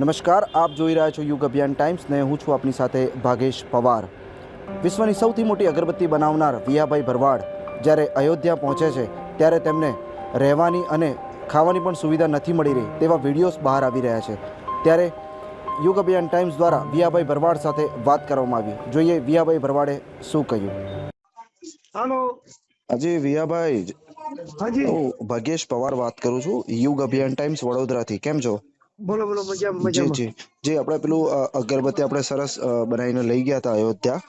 નમસ્કાર આપ જોઈ રહ્યા છો યુગ અભિયાન ટાઈમ્સ ને હું છું આપની સાથે ભાગેશ પવાર. વિશ્વની સૌથી મોટી અગરબત્તી બનાવનાર વિયાભાઈ ભરવાડ જ્યારે અયોધ્યા પહોંચે છે ત્યારે તેમને રહેવાની અને ખાવાની પણ સુવિધા નથી મળી રહી તેવા વિડીયોઝ બહાર આવી રહ્યા છે. ત્યારે યુગ અભિયાન ટાઈમ્સ દ્વારા વિયાભાઈ ભરવાડ સાથે વાત કરવામાં આવી. જોઈએ વિયાભાઈ ભરવાડે શું કહ્યું? હાલો. હજી વિયાભાઈ હાજી. હું ભાગ્યેશ પવાર વાત કરું છું યુગ અભિયાન ટાઈમ્સ વડોદરાથી. કેમ છો? બોલો બોલો મજા મજામાં જી જી આપણે પેલું અગરબત્તી આપણે સરસ બનાવીને લઈ ગયા હતા અયોધ્યા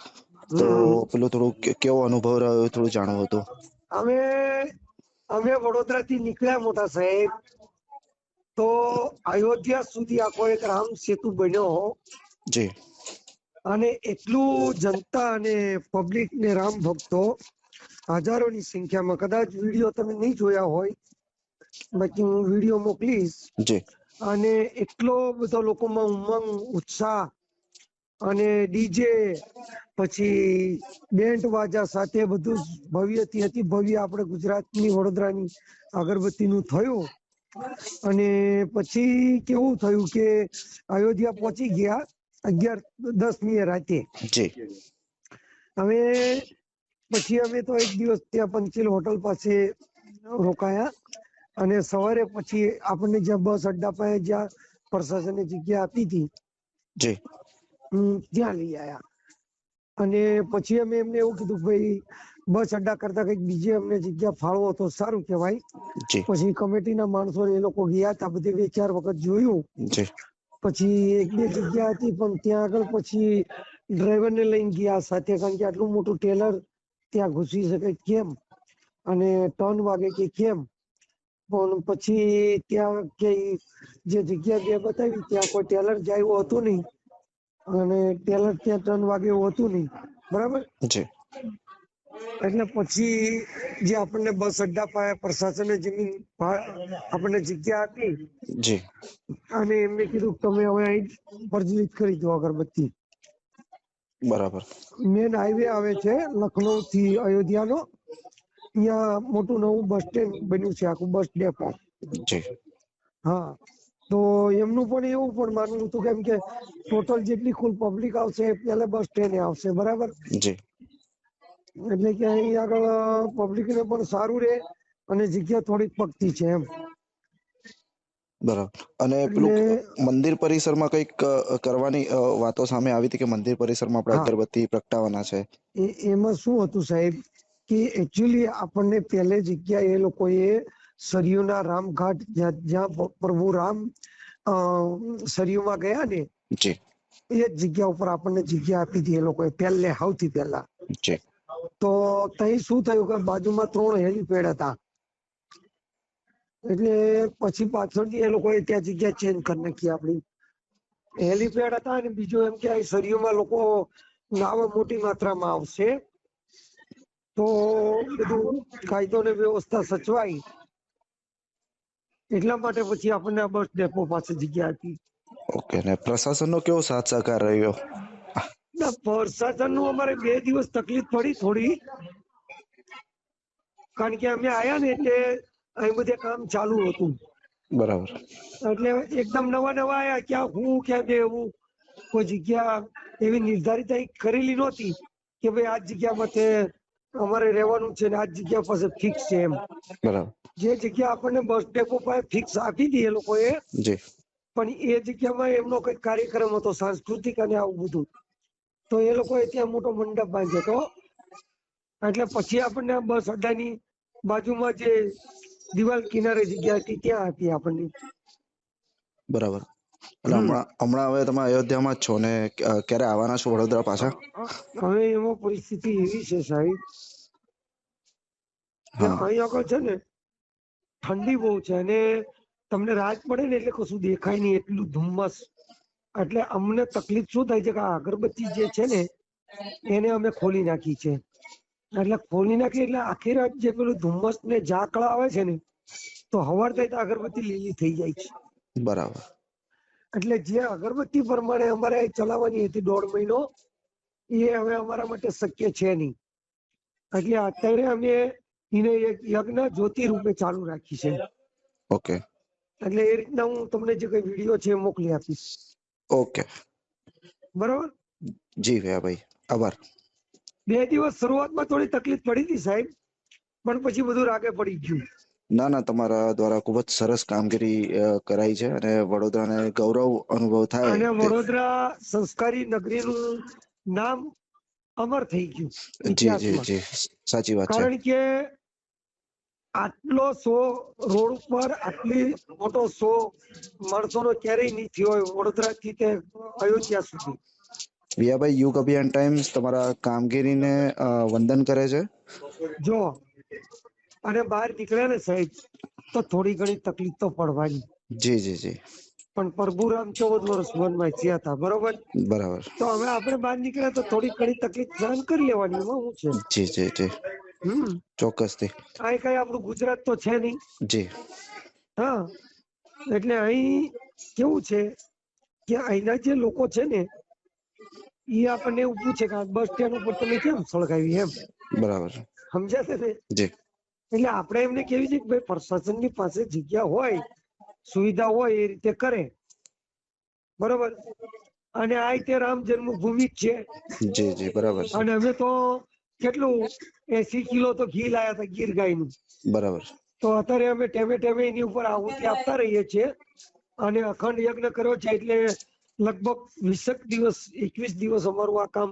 તો પેલું થોડું કેવો અનુભવ રહ્યો થોડું જાણવું હતું. અમે અમે વડોદરા થી નીકળ્યા મોટા સાહેબ તો અયોધ્યા સુધી આખો એક રામ સેતુ બન્યો જી. અને એટલું જનતા અને પબ્લિક ને રામ ભક્તો હજારોની સંખ્યામાં કદાચ વીડિયો તમે નહીં જોયા હોય બાકી હું વીડિયો મોકલીશ. જી. અને એટલો બધો લોકોમાં ઉમંગ ઉત્સાહ અને ડીજે પછી બેન્ડ વાજા સાથે બધું ભવ્યથી હતી ભવ્ય આપણે ગુજરાતની વડોદરાની અગરબત્તીનું થયું. અને પછી કેવું થયું કે અયોધ્યા પહોંચી ગયા અગિયાર દસની રાતે. હવે પછી અમે તો એક દિવસ ત્યાં પંચીલ હોટલ પાસે રોકાયા. અને સવારે પછી આપણને જ્યાં બસ અડ્ડા પાસે જ્યાં પ્રશાસને જગ્યા આપી હતી જી. ત્યાં લઈ આયા. અને પછી અમે એમને એવું કીધું ભાઈ બસ અડ્ડા કરતા કંઈક બીજે અમને જગ્યા ફાળવો તો સારું કહેવાય. પછી કમિટીના માણસો એ લોકો ગયા હતા બધે બે ચાર વખત જોયું. પછી એક બે જગ્યા હતી પણ ત્યાં આગળ પછી ડ્રાઈવર ને લઈને ગયા સાથે કારણ કે આટલું મોટું ટેલર ત્યાં ઘૂસી શકે કેમ? અને ટર્ન વાગે કે કેમ? પણ પછી ત્યાં કે જે જગ્યા બે બતાવી ત્યાં કોઈ ટેલર જાય હતું નહીં. અને ટેલર ત્યાં ત્રણ વાગે હતું નહીં. બરાબર? જી. એટલે પછી જે આપણને બસ અડ્ડા પાસે પ્રશાસને જમીન આપણને જગ્યા આપી. જી. અને એમને કીધું તમે હવે અહીં પ્રજ્વલિત કરી દો અગરબત્તી. બરાબર. મેન હાઈવે આવે છે લખનૌ થી અયોધ્યાનો. અહીંયા મોટું નવું બસ સ્ટેન્ડ બન્યું છે આખું બસ ડેપો હા. તો એમનું પણ એવું પણ માનવું હતું કેમ કે ટોટલ જેટલી કુલ પબ્લિક આવશે એ પહેલા બસ સ્ટેન્ડ આવશે બરાબર? જી. એટલે કે અહીં આગળ પબ્લિક ને પણ સારું રહે અને જગ્યા થોડીક પકતી છે એમ. બરાબર. અને પેલું મંદિર પરિસરમાં કંઈક કરવાની વાતો સામે આવી હતી કે મંદિર પરિસરમાં આપણે. અગરબત્તી પ્રગટાવવાના છે? એ- એમાં શું હતું સાહેબ? કે એકચ્યુઅલી આપણને પહેલે જગ્યા એ લોકોએ સરયુના રામઘાટ જ્યાં જ્યાં પ્રભુ રામ સરયુમાં ગયા ને એ જગ્યા ઉપર આપણને જગ્યા આપી હતી એ લોકોએ પહેલે સૌથી પહેલા તો તઈ શું થયું કે બાજુમાં ત્રણ હેલીપેડ હતા. એટલે પછી પાછળથી એ લોકોએ ત્યાં જગ્યા ચેન્જ કરી નાખી આપણી. હેલીપેડ હતા અને બીજું એમ કે સરયુમાં લોકો નાવા મોટી માત્રામાં આવશે. તો બધું કાયદો ને વ્યવસ્થા સચવાય એટલા માટે પછી આપણને બસ ડેપો પાસે જગ્યા હતી ઓકે ને પ્રશાસનનો કેવો સાથ સહકાર રહ્યો? ના પ્રશાસનનું અમારે બે દિવસ તકલીફ પડી થોડી. કારણ કે અમે આયા ને એટલે અહીં બધે કામ ચાલુ હતું. બરાબર. એટલે એકદમ નવા નવા આયા ક્યાં હું ક્યાં બેવું કોઈ જગ્યા એવી નિર્ધારિત કરેલી નહોતી કે ભાઈ આ જગ્યા તે અમારે રહેવાનું છે ને આ જગ્યા પાસે ફિક્સ છે એમ. બરાબર. જે જગ્યા આપણને બસ ડેપો પાસે ફિક્સ આપી હતી એ લોકોએ જી. પણ એ જગ્યામાં એમનો કઈ કાર્યક્રમ હતો સાંસ્કૃતિક અને આવું બધું. તો એ લોકોએ ત્યાં મોટો મંડપ બાંધ્યો હતો. એટલે પછી આપણને બસ અડ્ડાની બાજુમાં જે દિવાલ કિનારે જગ્યા હતી ત્યાં આપી આપણને. બરાબર. એટલે હમણાં હમણાં હવે તમે અયોધ્યામાં જ છો ને ક્યારે આવવાના છો વડોદરા પાછા? હવે એમાં પરિસ્થિતિ એવી છે સાહેબ અહીં આગળ છે ને ઠંડી બહુ છે અને તમને રાત પડે ને એટલે કશું દેખાય નહીં એટલું ધુમ્મસ. એટલે અમને તકલીફ શું થાય છે કે આ અગરબત્તી જે છે ને એને અમે ખોલી નાખી છે. એટલે ખોલી નાખી એટલે આખી રાત જે પેલું ધુમ્મસ ને ઝાકળા આવે છે ને તો હવાર થાય તો અગરબત્તી લીલી થઈ જાય છે. બરાબર. એટલે જે અગરબત્તી પ્રમાણે અમારે ચલાવવાની હતી દોઢ મહિનો એ હવે અમારા માટે શક્ય છે નહીં. એટલે અત્યારે અમે એને એક યજ્ઞ જ્યોતિ રૂપે ચાલુ રાખી છે. ઓકે. એટલે એ રીતના હું તમને જે કઈ વીડિયો છે મોકલી આપીશ. ઓકે. બરાબર? જી ભાઈ આભાર. બે દિવસ શરૂઆતમાં થોડી તકલીફ પડી હતી સાહેબ પણ પછી બધું રાગે પડી ગયું. ના ના તમારા દ્વારા ખૂબ જ સરસ કામગીરી કરાઈ છે અને વડોદરાને ગૌરવ અનુભવ થાય અને વડોદરા સંસ્કારી નગરીનું નામ અમર થઈ ગયું જી જી જી સાચી વાત છે. કારણ કે આટલો શો રોડ ઉપર આટલી મોટો શો માણસોનો ક્યારેય નહીં થયો હોય વડોદરાથી તે અયોધ્યા સુધી. વિયાભાઈ યુગ અભિયાન ટાઈમ્સ તમારા કામગીરીને વંદન કરે છે? જો અને બહાર નીકળ્યા ને સાહેબ તો થોડી ઘણી તકલીફ તો પડવાની. જી જી જી. પણ પ્રભુરામ ચૌદ વર્ષ વનમાં થયા હતા બરોબર? બરાબર. તો હવે આપણે બહાર નીકળ્યા તો થોડી ઘણી તકલીફ સહન કરી લેવાની એમાં શું છે? જી જી જી. હમ. ચોક્કસથી. આ કઈ આપણું ગુજરાત તો છે નહીં. જી. હા. એટલે અહીં કેવું છે કે અહીંના જે લોકો છે ને એ આપણને એવું પૂછે કે બસ સ્ટેન્ડ ઉપર તમે કેમ સળગાવી એમ? બરાબર. સમજ્યા છે ને? જી. એટલે આપણે એમને કેવી છે કે ભાઈ પ્રશાસનની પાસે જગ્યા હોય સુવિધા હોય એ રીતે કરે. બરોબર? અને આ રીતે રામ જન્મભૂમિ જ છે. જી જી બરાબર અને અમે તો કેટલું એસી કિલો તો ઘી લાયા હતા ગીર ગાયનું. બરાબર. તો અત્યારે અમે ટેમે ટેમે એની ઉપર આહુતિ આપતા રહીએ છીએ. અને અખંડ યજ્ઞ કર્યો છે એટલે લગભગ વીસેક દિવસ એકવીસ દિવસ અમારું આ કામ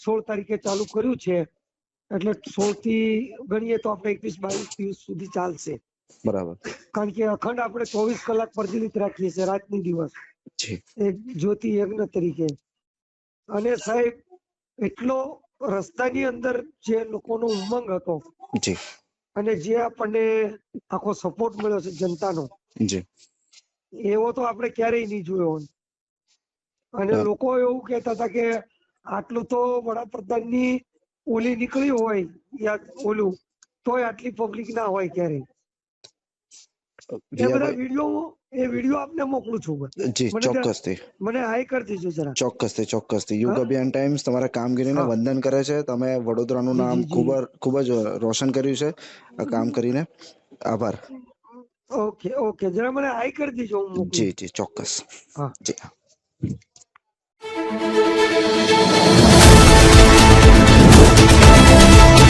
સોળ તારીખે ચાલુ કર્યું છે. એટલે સોળથી ગણીએ તો આપણે એકવીસ બાવીસ દિવસ સુધી ચાલશે. બરાબર. કારણ કે અખંડ આપણે ચોવીસ કલાક પ્રજ્વલિત રાખીએ છીએ રાતની દિવસ. એક જ્યોતિ યજ્ઞ તરીકે. અને સાહેબ એટલો રસ્તાની અંદર જે લોકોનો ઉમંગ હતો જી. અને જે આપણને આખો સપોર્ટ મળ્યો છે જનતાનો જી. એવો તો આપણે ક્યારેય નહીં જોયો અને લોકો એવું કહેતા હતા કે આટલું તો વડાપ્રધાનની ઓલી નીકળી હોય યા ઓલું તોય આટલી પબ્લિક ના હોય ક્યારેય. એ બધા વીડિયો એ વીડિયો આપને મોકલું છું જી ચોક્કસથી. મને હાઈ કરી દેજો જરા. ચોક્કસથી ચોક્કસથી. યુગ અભિયાન ટાઈમ્સ તમારા કામગીરીને. વંદન કરે છે. તમે વડોદરાનું નામ. ખૂબ ખૂબ જ રોશન કર્યું છે. આ કામ કરીને. આભાર. Okay okay. જરા મને હાઈ કરી દેજો હું જી જી. ચોક્કસ. હા. જી